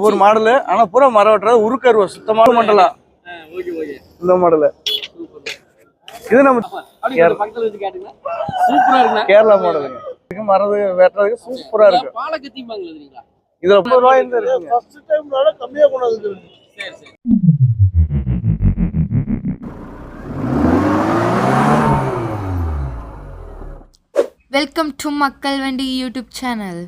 ஒவ்வொரு மாடலு ஆனா பூரா மரம் வெட்டுறது உருக்கருவா சுத்தமான ஓகே இந்த மாடலு. இது நம்ம கேரளா மாடலுங்க இதுக்கு மரது வெட்டுறதுக்கு சூப்பரா இருக்கு. இதுல முப்பது ரூபாய் கம்மியா கொண்டாந்து வெல்கம் டு மக்கள் வண்டி யூடியூப் சேனல்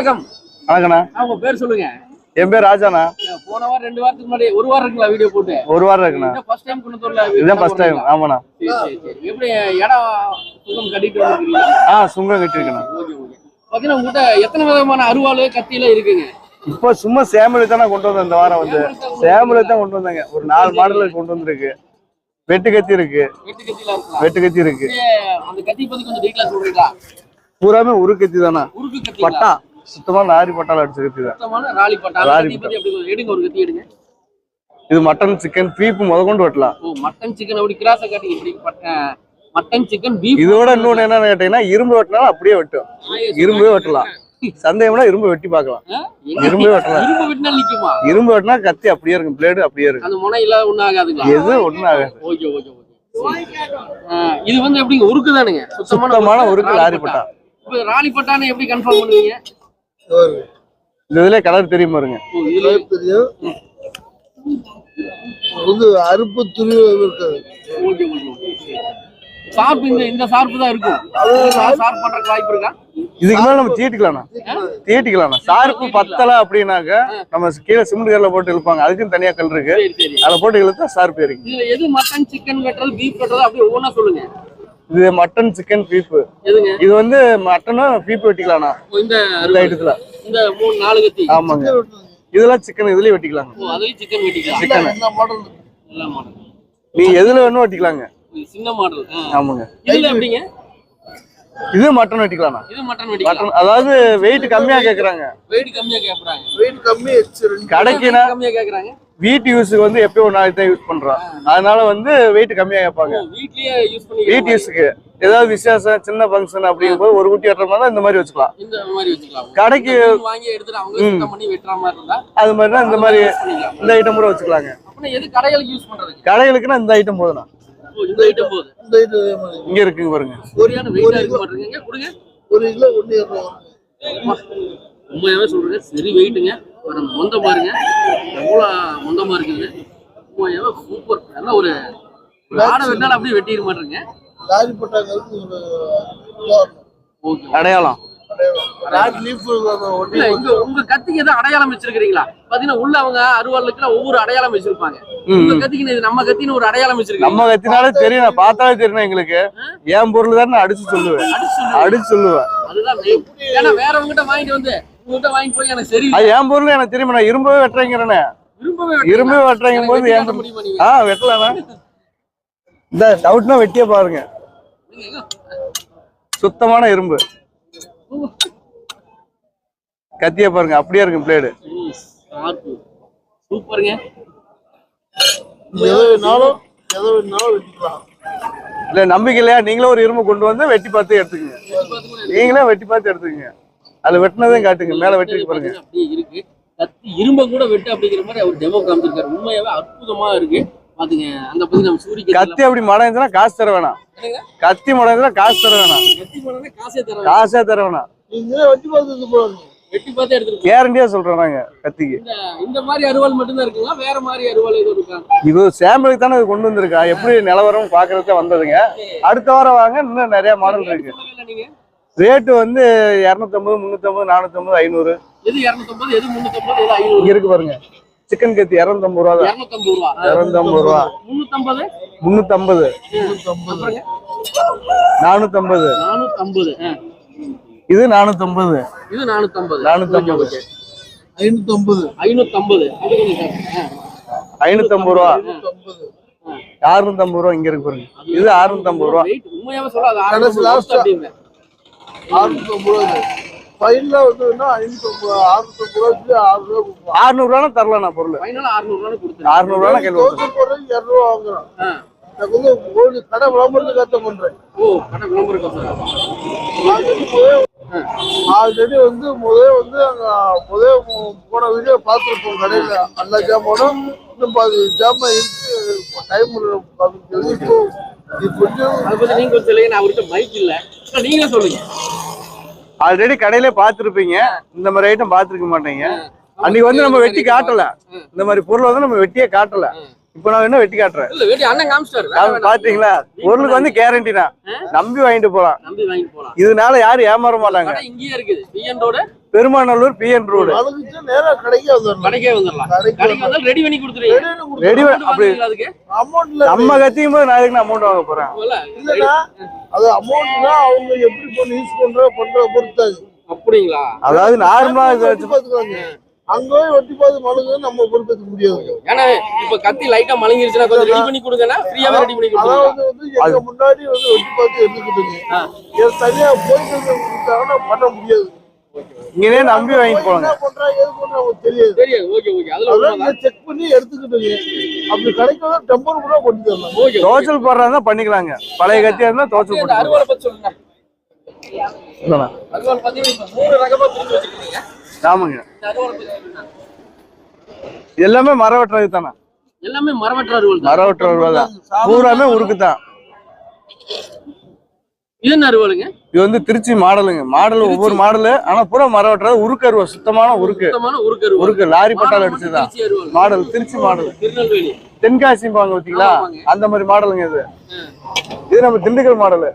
வணக்கம். வணக்கண்ணா உங்க பேர் சொல்லுங்க. என் பேர் ராஜாண்ணா. போன வாரம் ரெண்டு வாரத்துக்கு முன்னாடி ஒரு வாரம் இருக்குங்களா வீடியோ போட்டு? ஒரு வாரம் இருக்குண்ணா. ஃபர்ஸ்ட் டைம் குணத்தூர்ல இதுதான் ஃபர்ஸ்ட் டைம் ஆமாண்ணா. எப்படி இடம் சுத்தம் கட்டிட்டு வந்துருக்கீங்களா? ஆ சுங்கம் கட்டிருக்கேண்ணா ஓகே ஓகே. பாத்தீங்கன்னா உங்ககிட்ட எத்தனை விதமான அருவாள் கத்தி எல்லாம் இருக்குங்க? இப்போ சும்மா சேமலி தானே கொண்டு வந்தேன் இந்த வாரம் வந்து. சேமலி தான் கொண்டு வந்தாங்க. ஒரு நாலு மாடல் கொண்டு வந்திருக்கு. வெட்டு கத்தி இருக்கு. வெட்டு கத்தி இருக்கு. அந்த கத்தி பத்தி கொஞ்சம் டீட்டெயிலா சொல்றீங்களா? பூராமே உரு கத்தி தானா? பட்டா. சுத்தமா லாரி பட்டால அடிச்ச கத்தி தான் சுத்தமான ராலி பட்டா அந்த ராலி கத்தி பத்தி அப்படி கொஞ்சம் எடுங்க ஒரு கத்தி எடுங்க. இது மட்டன் சிக்கன் பீப் முத கொண்டு வெட்டலாம். ஓ மட்டன் சிக்கன் அப்படி கிராஸா காட்டி இப்படி மட்டன் சிக்கன் பீஃப் இதோட இன்னொன்னு என்னன்னு கேட்டீங்கன்னா இரும்பு வெட்டினாலும் அப்படியே வெட்டும். இரும்பே வெட்டலாம். சந்தேகம்னா இரும்பு வெட்டி பார்க்கலாம். இரும்பே வெட்டலாம். இரும்பு விட்டுனா நிக்குமா? இரும்பு வெட்டினா கத்தி அப்படியே இருக்கும் பிளேடு அப்படியே இருக்கும். அந்த முனையில ஒண்ணும் ஆகாதுங்களா? எது ஒண்ணும் ஆகாது. Okay okay okay. இது வந்து எப்படிங்க? உருக்கு தானுங்க. சுத்தமான உருக்கு. லாரி பட்டா. இப்போ ராலி பட்டான்னு எப்படி கன்ஃபார்ம் பண்ணுவீங்க? இந்த இதுல கலர் தெரியுமா பாருங்க. தெரியும் வந்து அறுப்பு துணி இருக்காது இந்த இந்த தான் இருக்கும். சார்பு பண்றதுக்கு வாய்ப்பு இருக்கா? இதுக்கு மேல நம்ம தீட்டிக்கலாம்ண்ணா. தீட்டிக்கலாம்ண்ணா. சார்பு பத்தல அப்படின்னாக்க நம்ம கீழே சிமெண்ட் கல்ல போட்டு இழுப்பாங்க. அதுக்கும் தனியா கல் இருக்கு. சரி சரி. அதில் போட்டு இழுத்தா சார்பு ஏறிங்க இதுல எது மட்டன் சிக்கன் வெட்டுறது பீஃப் வெட்டுறது ஒவ்வொன்றா சொல்லுங்க. இது மட்டன் சிக்கன் பீப் எதுங்க? இது வந்து மட்டனும் பீப் வெட்டிக்கலாம்ண்ணா. இந்த ஐட்டத்துல இந்த மூணு நாலு கத்தி? ஆமாங்க. இதெல்லாம் சிக்கன் சிக்கன் வெட்டிக்கலாம். சிக்கன் மாடல் நீ எதுல வேணும் வெட்டிக்கலாங்க. இது சின்ன மாடல் ஆமாங்க. இதுல எப்படிங்க? இது மட்டன் வெட்டிக்கலாம்ண்ணா. இது மட்டன் வெட்டிக்கலாம். அதாவது வெயிட் கம்மியா கேக்குறாங்க. வெயிட் கம்மியா கேக்குறாங்க. வெயிட் கம்மி கடைக்குனா கம்மியா கேக்குறாங்க. வீட்டு யூஸுக்கு வந்து எப்பயும் ஒரு நாளைக்கு தான் யூஸ் பண்றோம் அதனால வந்து வெயிட் கம்மியா கேட்பாங்க வீட்லயே யூஸ் பண்ணி வீட்டு யூஸுக்கு ஏதாவது விசேஷம் சின்ன ஃபங்க்ஷன் அப்படிங்கும்போது ஒரு குட்டி வெட்டுற மாதிரி தான் இந்த மாதிரி வச்சுக்கலாம். இந்த மாதிரி வச்சுக்கலாம். கடைக்கு வாங்கி எடுத்துட்டு அவங்க சுத்தம் பண்ணி வெட்டுற மாதிரி இருந்தா அது மாதிரி தான் இந்த மாதிரி இந்த ஐட்டம் கூட வச்சுக்கலாங்க. எது கடைகளுக்கு யூஸ் பண்றதுக்கு? கடைகளுக்குன்னா இந்த ஐட்டம் ஓ, இந்த ஐட்டம் போகுது இந்த மாதிரி. இங்க இருக்குங்க பாருங்க. இருக்க மாட்டேங்க கொடுங்க. ஒரு கிலோ ஒண்ணு உண்மையாவே சொல்றேன் சரி வெயிட்டுங்க ஒரு மொந்த பாருங்க. எவ்வளவு மொந்தமா இருக்குது. சூப்பர் நல்ல ஒரு ஆடை வெட்டினாலும் அப்படியே வெட்டிட மாட்டேங்க அடையாளம். உங்க கத்திக்கு எதுவும் அடையாளம் வச்சிருக்கீங்களா பாத்தீங்கன்னா உள்ள அவங்க அருவாளுக்குலாம் ஒவ்வொரு அடையாளம் வச்சிருப்பாங்க. உங்க கத்திக்கு இது நம்ம கத்தின்னு ஒரு அடையாளம் வச்சிருக்கீங்க. நம்ம கத்தினாலே தெரியும் நான் பார்த்தாலே தெரியும் எங்களுக்கு. என் பொருள் தான் நான் அடிச்சு சொல்லுவேன். அடிச்சு சொல்லுவேன். அதுதான். ஏன்னா வேறவங்ககிட்ட வாங்கிட்டு வந்து என் பொருள் எனக்கு தெரியும்? நான் இரும்பவே வெட்டுறேங்கிறேனே. விரும்பவே இரும்பு வெட்டுறேங்கும் போது நீங்க? ஆ வெட்டலாண்ணா இந்த டவுட்னா வெட்டியே பாருங்க. சுத்தமான இரும்பு. கத்திய பாருங்க அப்படியே இருக்கும் பிளேடு. சூப்பருங்க. இல்ல நம்பிக்கை இல்லையா? நீங்களும் ஒரு இரும்பு கொண்டு வந்து வெட்டி பார்த்து எடுத்துக்கங்க. நீங்களே வெட்டி பார்த்து எடுத்துக்கங்க. அதுல வெட்டினதையும் காட்டுங்க. மேல வெட்டி பாருங்க. அப்படியே இருக்கு. கத்தி இரும்ப கூட வெட்டு அப்படிங்கிற மாதிரி அவர் டெமோ காமிச்சிருக்காரு. உண்மையாவே அற்புதமா இருக்கு. பாத்துங்க அந்த பத்தி நம்ம சூரிய கத்தி அப்படி மடைஞ்சுனா காசு தர வேணாம். கத்தி மடைஞ்சுனா காசு தர வேணாம். கத்தி பண்ணா காசே தர காசே தர வேணாம். வெட்டி பார்த்துட்டு போறாங்க வெட்டி பார்த்தே எடுத்துட்டு கேரண்டியா சொல்றோம் நாங்க கத்திக்கு. இந்த இந்த மாதிரி அருவாள் மட்டும்தான் இருக்குங்களா வேற மாதிரி அருவாள் எதுவும் இருக்கா? இது சாம்பிளுக்கு தானே கொண்டு வந்திருக்கா? எப்படி நிலவரம் பாக்குறதுக்கு வந்ததுங்க. அடுத்த வாரம் வாங்க. இன்னும் நிறைய மாடல் இருக்கு. ரேட்டு வந்து இரநூத்தம்பது முந்நூற்றம்பது நானூற்றம்பது ஐநூறு. எது இரநூத்தம்பது எது முன்னூத்தம்பது எது ஐநூறு? இங்க இருக்கு பாருங்க. சிக்கன் கத்தி இரநூத்தம்பது ரூபா தான். இரநூத்தம்பது ரூபா. இரநூத்தம்பது ரூபா. முந்நூற்றம்பது அப்புறங்க நானூற்றம்பது நானூத்தம்பது. ஆ. இது நானூற்றம்பது இது அது கொஞ்சம் சார் ஐநூத்தி ஐம்பது ரூபா. ஐநூத்தி ஐம்பது அறுநூத்தி ஐம்பது ரூபா இங்க இருக்கு பாருங்க. இது அறுநூத்தி ஐம்பது ரூபா உண்மையாவே சொல்ல அது கடைசி last ஆ. அப்படிங்க அறுநூத்தி ஐம்பது ரூபா ஃபைனல வந்து ஐநூத்தி அறுநூத்தி ஐம்பது ரூபா அறுநூறு ரூபா தரலாம் நான் பொருள்? ஃபைனலா 600 ரூபாய் கொடுத்துருங்க அறுநூறு ரூபா கையில் கொடுத்துருங்க தோசை போடுறது இரநூறுவா வாங்குறோம். எனக்கு வந்து கடை விளம்பரத்துக்கு கத்த பண்றேன். ஓ கடை விளம்பரம் ஆல்ரெடி வந்து முதல் வந்து அங்க முதல் போன வீடியோ பார்த்துருப்போம் கடையில. எல்லா ஜாமானும் இன்னும் பாதி ஜாமான் இருக்கு. டைம் சொல்லி இப்போ இது கொஞ்சம் அதை பத்தி நீங்க கொஞ்சம் சொல்லுங்க நான் அவர்கிட்ட மைக் இல்ல. அண்ணா, நீங்க சொல்லுங்க. ஆல்ரெடி கடையிலே பார்த்துருப்பீங்க. இந்த மாதிரி ஐட்டம் பார்த்துருக்க மாட்டீங்க. அன்னைக்கு வந்து நம்ம வெட்டி காட்டல. இந்த மாதிரி பொருள் வந்து நம்ம வெட்டியே காட்டல. இப்போ நான் என்ன வெட்டி காட்டுறேன்? இல்ல வேட்டி அண்ணன் காமிச்சிட்டாரு. பாத்தீங்களா? பொருளுக்கு வந்து கேரண்டி தான். நம்பி வாங்கிட்டு போலாம். நம்பி வாங்கிட்டு போலாம். இதனால யாரும் ஏமாற மாட்டாங்க. கடை இங்கேயே இருக்குது. PN road Perumanallur PN road நேரா கடைக்கே வந்துடலாம் கடைக்கே வந்துடலாம் கடைக்கு கடைக்கு வந்தாலும் ரெடி பண்ணி கொடுத்துருவீங்க. ரெடி அப்படி. அமௌண்ட்ல நம்ம கத்தியும் போது நான் எதுக்கு அமௌண்ட் வாங்க போறேன்? இல்ல இல்லைன்னா அது அமௌண்ட்னா அவங்க எப்படி பண்ணி யூஸ் பண்ற பண்ற பொறுத்தாது அப்படிங்களா? அதாவது நார்மலா வச்சு பார்த்துக்கலாங்க. அங்க போய் வெட்டி பார்த்து மனுங்க நம்ம பொறுப்பேற்க முடியாது. ஏன்னா இப்ப கத்தி லைட்டா மலங்கிருச்சுன்னா கொஞ்சம் ரெடி பண்ணி கொடுங்கன்னா ஃப்ரீயாவே ரெடி பண்ணி அதாவது வந்து எங்க முன்னாடி வந்து வெட்டி பார்த்து எடுத்துக்கிட்டுங்க இது தனியா போயிட்டு கொடுத்தாங்கன்னா பண்ண முடியாது. இங்கேயே நம்பி வாங்கிட்டு அவங்களுக்கு தெரியாது. தெரியாது. Okay okay. அதெல்லாம் செக் பண்ணி எடுத்துக்கிட்டுங்க அப்படி கிடைக்காத டெம்பர் கூட கொண்டு தரலாம் ஓகே தோச்சல் போடுறதா பண்ணிக்கலாங்க. பழைய கத்தியா இருந்தா தோச்சல் போட்டு அறுவாலை பத்தி சொல்லுங்க. இப்ப மூணு ரகமா பிரிச்சு வச்சிருக்கீங்க. ஆமாங்க. அறுவாலை எல்லாமே மரம் வெட்டுறது தானே? எல்லாமே மரவற்ற மரம் வெட்டுற ரூபா தான் பூராமே உருக்கு தான் இது என்ன அறுவாளுங்க இது வந்து திருச்சி மாடலுங்க. மாடல் ஒவ்வொரு மாடலு ஆனா பூரா மரம் வெட்டுறது உருக்கு அருவா சுத்தமான உருக்கு உருக்கு லாரி பட்டால் அறுவாள் மாடல் திருச்சி மாடல். திருநெல்வேலி. தென்காசி பாங்க பாத்தீங்களா. அந்த மாதிரி மாடலுங்க இது. இது நம்ம திண்டுக்கல் மாடல்.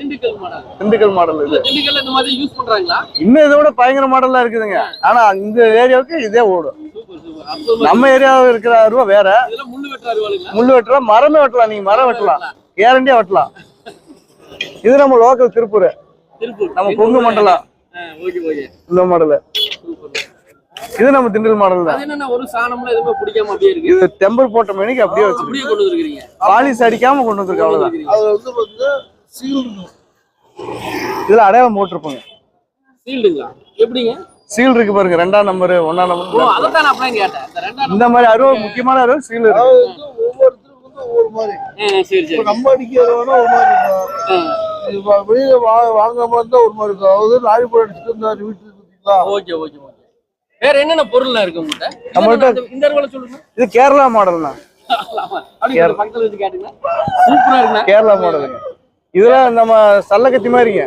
திண்டுக்கல் மாடல் இது. திண்டுக்கல்ல இந்த மாதிரி யூஸ் பண்றாங்களா? இன்னும் இதை விட பயங்கர மாடலா இருக்குதுங்க. ஆனா இந்த ஏரியாவுக்கு இதே ஓடும். சூப்பர் சூப்பர் அற்புதமா நம்ம ஏரியாவில் இருக்கிற அருவா வேற. இதெல்லாம் முள்ளு வெட்டலாம் மரமே வெட்டலாம். நீங்க மரம் வெட்டலாம். கேரண்டியா வெட்டலாம். இது நம்ம லோக்கல் திருப்பூர். திருப்பூர். நம்ம கொங்கு மண்டலம். இந்த மாடல் இது நம்ம திண்டுக்கல் மாடல் தான். ஒரு சாணம்ல எதுவுமே பிடிக்காம அப்படியே இருக்கு. இது டெம்பர் போட்ட மணிக்கு அப்படியே வச்சிருக்கு. அப்படியே கொண்டு வந்துருக்கீங்க பாலிஸ் அடிக்காம கொண்டு வந்திருக்கு அவ்வளவுதான். அதுல வந்து பாத்தீங்கன்னா சீல் இருக்கும் இதுல அடையாளம் போட்டிருப்போங்க. சீல்டுங்களா? எப்படிங்க? சீல் இருக்கு பாருங்க ரெண்டாம் நம்பர் ஒன்னாம் நம்பர் நான் கேட்டேன். இந்த ரெண்டாம் இந்த மாதிரி அருவா முக்கியமான அருவா சீல் இருக்கு. ஒவ்வொருத்தருக்கும் வந்து ஒவ்வொரு மாதிரி. நம்ம அடிக்கிறது வேணா ஒரு மாதிரி இருக்கும் வெளியில வா- வாங்காம இருந்தா ஒரு மாதிரி இருக்கும் அதாவது லாரி போய் அடிச்சுட்டு இருந்தாரு வீட்டுக்கு பார்த்தீங்களா ஓகே ஓகே ஓகே. வேற என்னென்ன பொருள்லாம் இருக்கு உங்கள்கிட்ட நம்மள்ட்ட- இந்த- அறுவலை சொல்லுங்க. இது கேரளா மாடல்னா கேரளா மாடலுங்க இதுல நம்ம சல்லக்கத்தி மாதிரிங்க.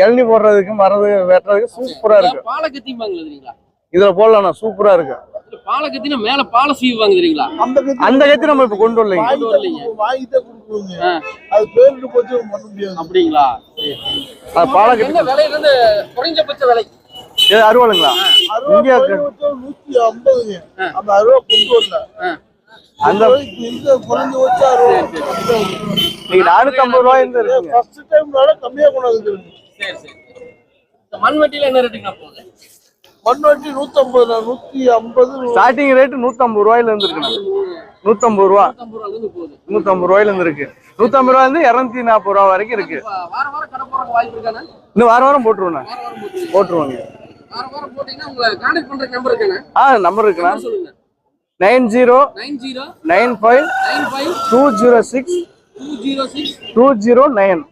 இளநீ போடுறதுக்கு மரது வெட்டுறதுக்கு சூப்பரா இருக்கு. பாலை கத்திப்பாங்க தெரியுங்களா இதுல போடலாம் சூப்பரா இருக்கு. இல்ல, பாலை கத்தினா மேல பாலை சீவுவாங்க தெரியுங்களா அந்த கத்தி நம்ம இப்ப கொண்டு வரலைங்க. வாங்கிட்டே கொடுக்குறோங்க அது பேருக்கு போச்சு பண்ண முடியாது. அப்படிங்களா? என்ன விலையில இருந்து குறைஞ்சபட்ச விலை? இது அருவாளுங்களா? அறுபது இந்தியா குறைஞ்சபட்சம் நூத்தி ஐம்பதுங்க. அந்த அறுபது கொண்டு வரல. அந்த நீங்க நானூத்தி ஐம்பது ரூபாய் இருந்து ஃபர்ஸ்ட் டைம்னால கம்மியா கொண்டாந்து சரி சரி. இந்த மண்வெட்டியில என்ன ரேட்டுங்க போகுது? மண் வட்டி நூத்தி ஐம்பது நூத்தி ஐம்பது ஸ்டார்டிங் ரேட் நூத்தம்பது ரூபாயில இருந்து இருக்குண்ணா நூத்தம்பது ரூபா. நூத்தம்பது ரூபாயில இருந்து இருக்கு. நூத்தம்பது இருந்து இருநூத்தி நாற்பது ரூபா வரைக்கும் இருக்கு. இன்னும் வாரம் வாரம் போட்டுருவோண்ணா. போட்டுருவீங்க. ஆ நம்பர் இருக்குண்ணா. Nine zero nine five two zero six two zero nine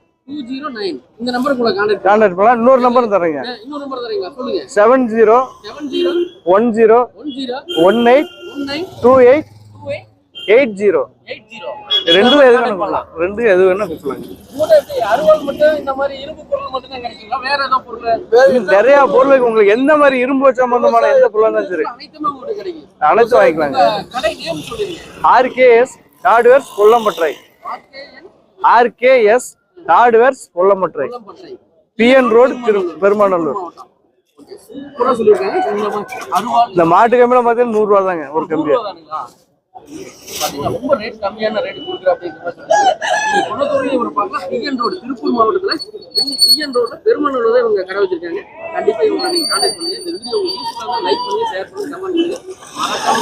இந்த நம்பருக்கு கான்டாக்ட் கான்டாக்ட் பண்ணலாம் இன்னொரு நம்பர் தரேங்க இன்னொரு நம்பர் தரீங்களா சொல்லுங்க. Seven zero one zero one eight two eight eight zero eight zero. ரெண்டுல எது வேணும் பண்ணலாம். ரெண்டு எது வேணும் இன்னும் நிறைய பொருள் உங்களுக்கு எந்த மாதிரி இரும்பு சம்பந்தமான எந்த பொருளா இருந்தாலும் சரி. அனைத்துமே வாங்கிக்கலாங்க. RKS hardwares Kollampatrai. RKS hardwares Kollampatrai. PN road Thiru Perumanallur. இந்த மாட்டு கம்பியில பார்த்தீங்கன்னா நூறு ரூபா தாங்க ஒரு கம்பி தானுங்களா? பாத்தீங்கன்னா ரொம்ப ரேட் கம்மியான ரேட் கொடுக்குற அப்படிங்கிற மாதிரி சொன்னாங்க. நீங்க குணத்தூர்லயும் ரோடு திருப்பூர் மாவட்டத்தில் சிஎன் ரோடு பெருமனூர் தான் இவங்க கடை வச்சிருக்காங்க கண்டிப்பாக இவங்க நீங்கள் கான்டாக்ட் பண்ணுங்க இந்த வீடியோ யூஸ்ஃபுல்லாக லைக் பண்ணி ஷேர் பண்ணி கமெண்ட் பண்ணுங்க மறக்காம.